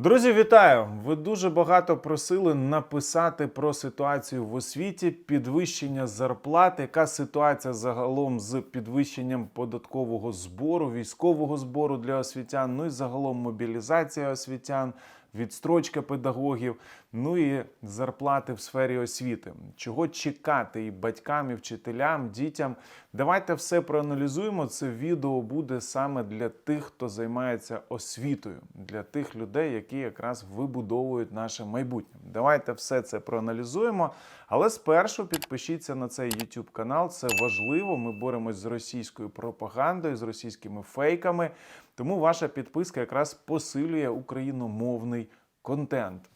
Друзі, вітаю! Ви дуже багато просили написати про ситуацію в освіті, підвищення зарплат, яка ситуація загалом з підвищенням податкового збору, військового збору для освітян, ну і загалом мобілізація освітян, відстрочка педагогів, ну і зарплати в сфері освіти. Чого чекати і батькам, і вчителям, дітям? Давайте все проаналізуємо. Це відео буде саме для тих, хто займається освітою, для тих людей, які якраз вибудовують наше майбутнє. Давайте все це проаналізуємо. Але спершу підпишіться на цей YouTube канал. Це важливо. Ми боремось з російською пропагандою, з російськими фейками. Тому ваша підписка якраз посилює україномовний контент.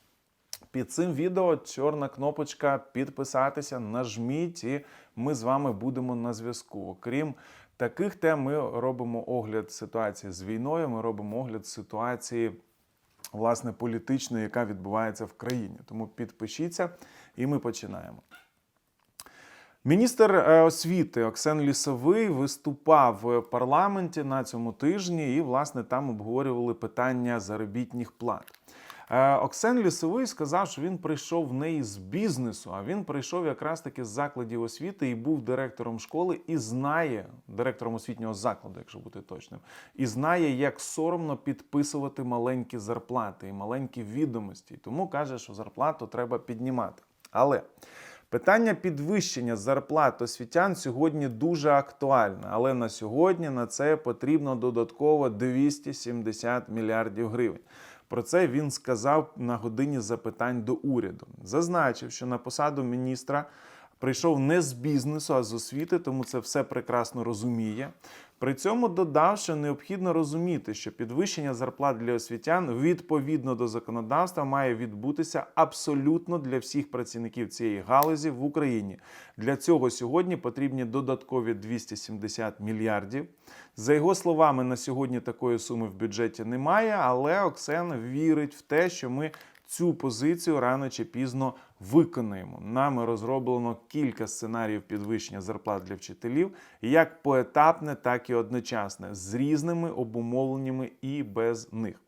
Під цим відео чорна кнопочка підписатися, нажміть, і ми з вами будемо на зв'язку. Окрім таких тем, ми робимо огляд ситуації з війною. Ми робимо огляд ситуації власне політичної, яка відбувається в країні. Тому підпишіться, і ми починаємо. Міністр е, освіти Оксен Лісовий виступав в парламенті на цьому тижні, і власне там обговорювали питання заробітних плат. Е, Оксен Лісовий сказав, що він прийшов в неї з бізнесу, а він прийшов якраз таки з закладів освіти і був директором школи і знає директором освітнього закладу, якщо бути точним, і знає, як соромно підписувати маленькі зарплати і маленькі відомості. Тому каже, що зарплату треба піднімати. Але Питання підвищення зарплат освітян сьогодні дуже актуальне, але на сьогодні на це потрібно додатково 270 мільярдів гривень. Про це він сказав на годині запитань до уряду. Зазначив, що на посаду міністра прийшов не з бізнесу, а з освіти, тому це все прекрасно розуміє. При цьому додав, що необхідно розуміти, що підвищення зарплат для освітян відповідно до законодавства має відбутися абсолютно для всіх працівників цієї галузі в Україні. Для цього сьогодні потрібні додаткові 270 мільярдів. За його словами, на сьогодні такої суми в бюджеті немає, але Оксен вірить в те, що ми цю позицію рано чи пізно виконаємо. Нами розроблено кілька сценаріїв підвищення зарплат для вчителів, як поетапне, так і одночасне, з різними обумовленнями і без них.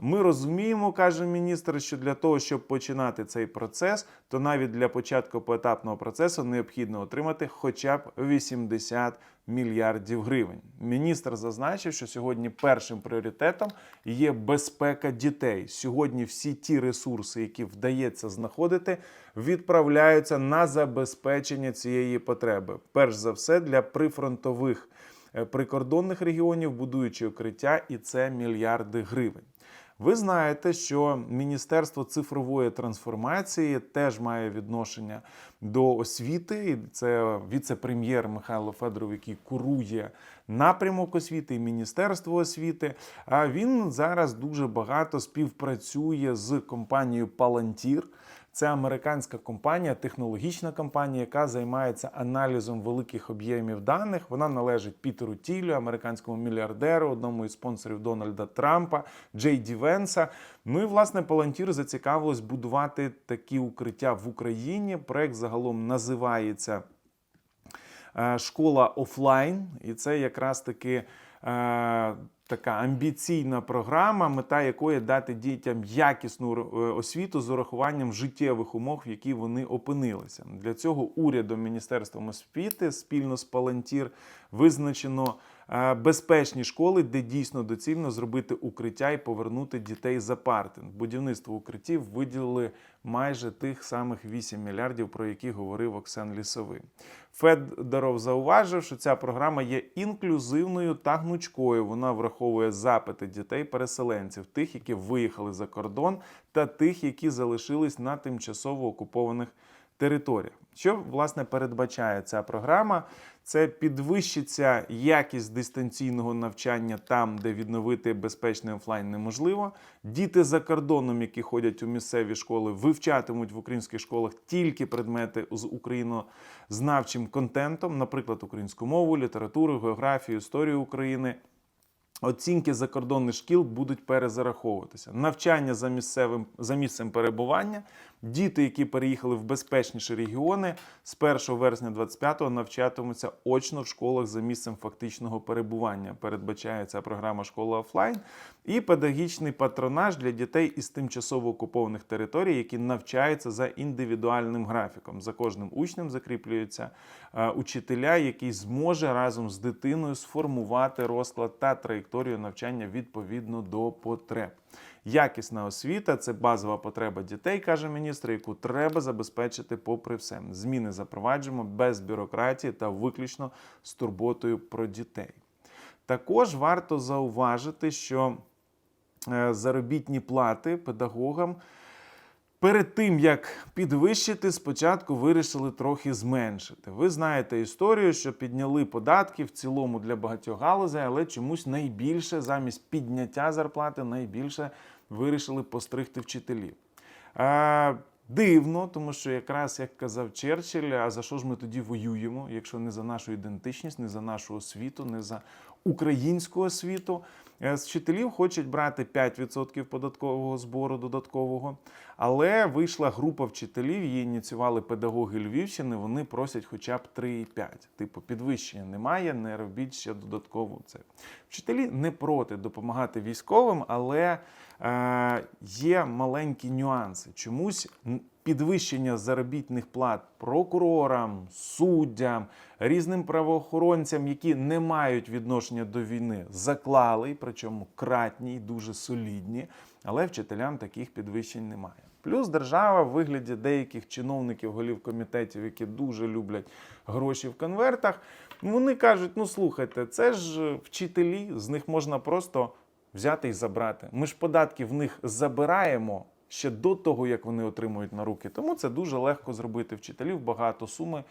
Ми розуміємо, каже міністр, що для того, щоб починати цей процес, то навіть для початку поетапного процесу необхідно отримати хоча б 80 мільярдів гривень. Міністр зазначив, що сьогодні першим пріоритетом є безпека дітей. Сьогодні всі ті ресурси, які вдається знаходити, відправляються на забезпечення цієї потреби. Перш за все для прифронтових е, прикордонних регіонів, будуючи укриття, і це мільярди гривень. Ви знаєте, що Міністерство цифрової трансформації теж має відношення до освіти. Це віце-прем'єр Михайло Федоров, який курує напрямок освіти і Міністерство освіти. А він зараз дуже багато співпрацює з компанією Palantir. Це американська компанія, технологічна компанія, яка займається аналізом великих об'ємів даних. Вона належить Пітеру Тілю, американському мільярдеру, одному із спонсорів Дональда Трампа, Джей Ді Венса. Ну і власне Palantir зацікавилось будувати такі укриття в Україні. Проект загалом називається е, Школа офлайн, і це якраз таки. Така амбіційна програма, мета якої дати дітям якісну е, освіту з урахуванням життєвих умов, в які вони опинилися. Для цього урядом Міністерством освіти спільно з Палантір визначено безпечні школи, де дійсно доцільно зробити укриття і повернути дітей за парти. Будівництво укриттів виділили майже тих самих 8 мільярдів, про які говорив Оксан Лісовий. Федоров зауважив, що ця програма є інклюзивною та гнучкою. Вона враховує запити дітей-переселенців, тих, які виїхали за кордон, та тих, які залишились на тимчасово окупованих територіях. Що власне передбачає ця програма? Це підвищиться якість дистанційного навчання там, де відновити безпечний офлайн неможливо. Діти за кордоном, які ходять у місцеві школи, вивчатимуть в українських школах тільки предмети з українознавчим контентом, наприклад, українську мову, літературу, географію, історію України. Оцінки закордонних шкіл будуть перезараховуватися. Навчання за місцевим за місцем перебування Діти, які переїхали в безпечніші регіони, з 1 вересня 25-го навчатимуться очно в школах за місцем фактичного перебування. Передбачає ця програма школа офлайн і педагогічний патронаж для дітей із тимчасово окупованих територій, які навчаються за індивідуальним графіком. За кожним учнем закріплюється е, учителя, який зможе разом з дитиною сформувати розклад та траєкторію навчання відповідно до потреб. Якісна освіта це базова потреба дітей, каже міністр, яку треба забезпечити попри все. Зміни запроваджуємо без бюрократії та виключно з турботою про дітей. Також варто зауважити, що е, заробітні плати педагогам перед тим як підвищити, спочатку вирішили трохи зменшити. Ви знаєте історію, що підняли податки в цілому для багатьох галузей, але чомусь найбільше замість підняття зарплати найбільше вирішили постригти вчителів. А, Дивно, тому що якраз як казав Черчилль, а за що ж ми тоді воюємо, якщо не за нашу ідентичність, не за нашу освіту, не за українську освіту. Е, З вчителів хочуть брати 5% податкового збору додаткового, але вийшла група вчителів, її ініціювали педагоги Львівщини. Вони просять хоча б 3,5. Типу, підвищення немає, не робіть ще додатково це. Вчителі не проти допомагати військовим, але е, є маленькі нюанси. Чомусь підвищення заробітних плат прокурорам, суддям, різним правоохоронцям, які не мають відношення до війни, заклали, причому кратні, і дуже солідні, але вчителям таких підвищень немає. Плюс держава в вигляді деяких чиновників, голів комітетів, які дуже люблять гроші в конвертах, вони кажуть: ну слухайте, це ж вчителі, з них можна просто взяти і забрати. Ми ж податки в них забираємо ще до того, як вони отримують на руки. Тому це дуже легко зробити. Вчителів багато суми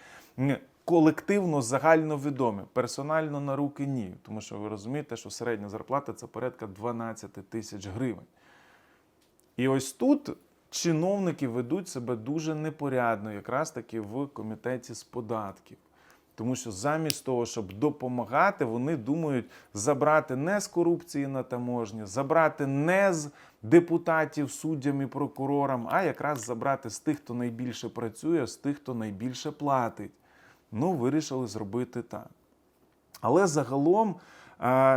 колективно загальновідомі, персонально на руки ні. Тому що ви розумієте, що середня зарплата це порядка 12 тисяч гривень. І ось тут чиновники ведуть себе дуже непорядно, якраз таки в комітеті з податків. Тому що замість того, щоб допомагати, вони думають забрати не з корупції на таможні, забрати не з депутатів, суддям і прокурорам, а якраз забрати з тих, хто найбільше працює, з тих, хто найбільше платить. Ну, вирішили зробити так. Але загалом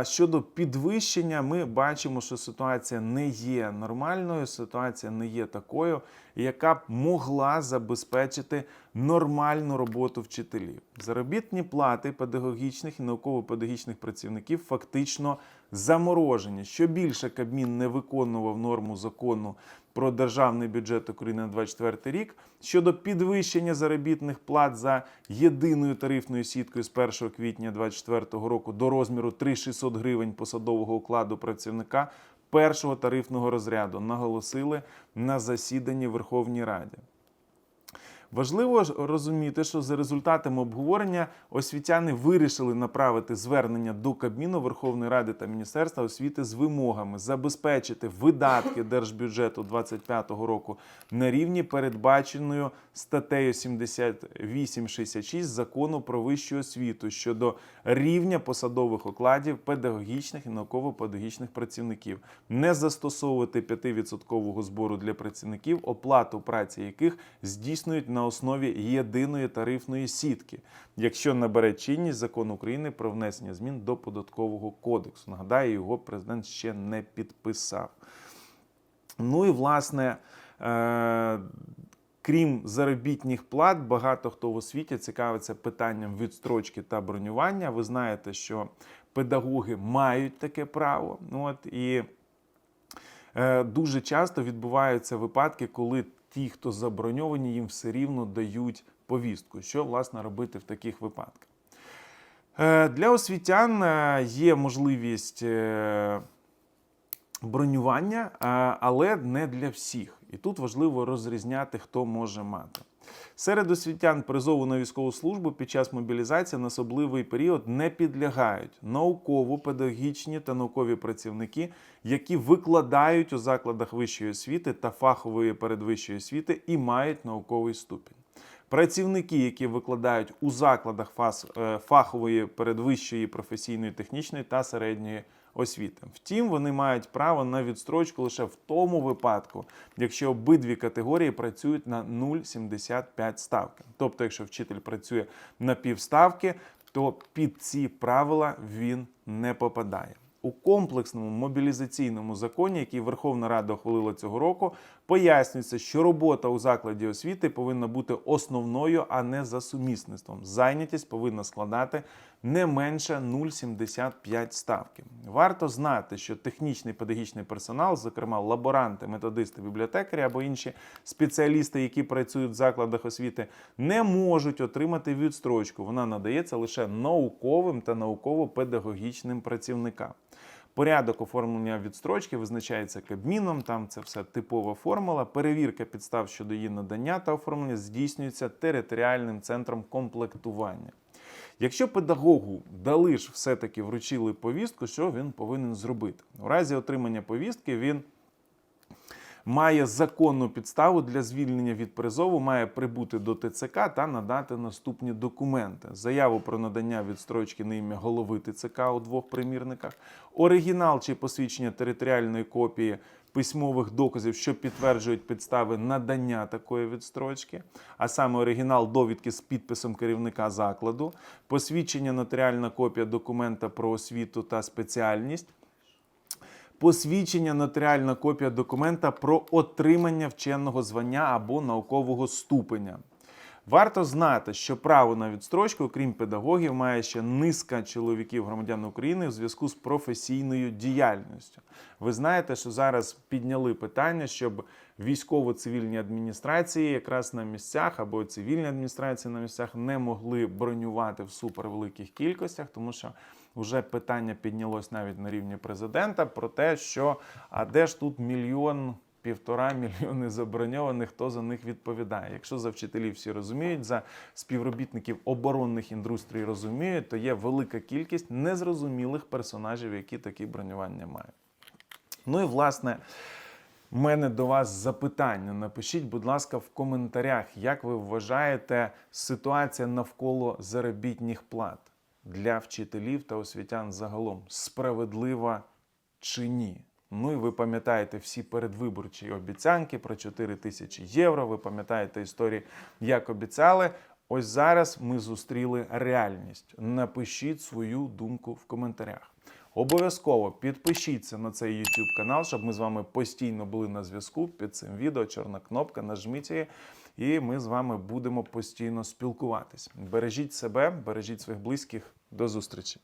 щодо підвищення, ми бачимо, що ситуація не є нормальною, ситуація не є такою, яка б могла забезпечити нормальну роботу вчителів. Заробітні плати педагогічних і науково-педагогічних працівників фактично заморожені. Що більше Кабмін не виконував норму закону про державний бюджет України на 2024 рік щодо підвищення заробітних плат за єдиною тарифною сіткою з 1 квітня 2024 року до розміру 3600 гривень посадового окладу працівника першого тарифного розряду, наголосили на засіданні Верховній Раді. Важливо розуміти, що за результатами обговорення освітяни вирішили направити звернення до Кабміну Верховної Ради та Міністерства освіти з вимогами забезпечити видатки держбюджету 2025 року на рівні передбаченою статтею 78-66 закону про вищу освіту щодо рівня посадових окладів педагогічних і науково-педагогічних працівників, не застосовувати 5% збору для працівників, оплату праці яких здійснюють на основі єдиної тарифної сітки, якщо набере чинність закон України про внесення змін до податкового кодексу. Нагадаю, його президент ще не підписав. Ну і власне. Е- Крім заробітних плат, багато хто в освіті цікавиться питанням відстрочки та бронювання. Ви знаєте, що педагоги мають таке право. От, і е, дуже часто відбуваються випадки, коли ті, хто заброньовані, їм все рівно дають повістку. Що власне робити в таких випадках? Е, для освітян е, є можливість. Е, бронювання, але не для всіх. І тут важливо розрізняти, хто може мати. Серед освітян призову на військову службу під час мобілізації на особливий період не підлягають науково-педагогічні та наукові працівники, які викладають у закладах вищої освіти та фахової передвищої освіти і мають науковий ступінь. Працівники, які викладають у закладах е, фахової передвищої професійної технічної та середньої освіти. Втім, вони мають право на відстрочку лише в тому випадку, якщо обидві категорії працюють на 0,75 ставки. Тобто, якщо вчитель працює на півставки, то під ці правила він не попадає. У комплексному мобілізаційному законі, який Верховна Рада ухвалила цього року, пояснюється, що робота у закладі освіти повинна бути основною, а не за сумісництвом. Зайнятість повинна складати не менше 0,75 ставки. Варто знати, що технічний педагогічний персонал, зокрема лаборанти, методисти, бібліотекарі або інші спеціалісти, які працюють в закладах освіти, не можуть отримати відстрочку. Вона надається лише науковим та науково-педагогічним працівникам. Порядок оформлення відстрочки визначається Кабміном, там це все типова формула. Перевірка підстав щодо її надання та оформлення здійснюється територіальним центром комплектування. Якщо педагогу дали ж все-таки вручили повістку, що він повинен зробити? У разі отримання повістки він має законну підставу для звільнення від призову, має прибути до ТЦК та надати наступні документи: заяву про надання відстрочки на ім'я голови ТЦК у двох примірниках, оригінал чи посвідчення територіальної копії. Письмових доказів, що підтверджують підстави надання такої відстрочки, а саме оригінал довідки з підписом керівника закладу, посвідчення нотаріальна копія документа про освіту та спеціальність, посвідчення нотаріальна копія документа про отримання вченого звання або наукового ступеня. Варто знати, що право на відстрочку, окрім педагогів, має ще низка чоловіків громадян України у зв'язку з професійною діяльністю. Ви знаєте, що зараз підняли питання, щоб військово-цивільні адміністрації якраз на місцях або цивільні адміністрації на місцях не могли бронювати в супервеликих кількостях, тому що вже питання піднялось навіть на рівні президента про те, що а де ж тут мільйон півтора мільйони заброньованих, хто за них відповідає. Якщо за вчителів всі розуміють, за співробітників оборонних індустрій розуміють, то є велика кількість незрозумілих персонажів, які такі бронювання мають. Ну і власне. У мене до вас запитання. Напишіть, будь ласка, в коментарях, як ви вважаєте ситуація навколо заробітних плат для вчителів та освітян загалом справедлива чи ні? Ну і ви пам'ятаєте всі передвиборчі обіцянки про 4 тисячі євро. Ви пам'ятаєте історії, як обіцяли. Ось зараз ми зустріли реальність. Напишіть свою думку в коментарях. Обов'язково підпишіться на цей YouTube канал, щоб ми з вами постійно були на зв'язку. Під цим відео чорна кнопка, нажміть її, і ми з вами будемо постійно спілкуватись. Бережіть себе, бережіть своїх близьких. До зустрічі!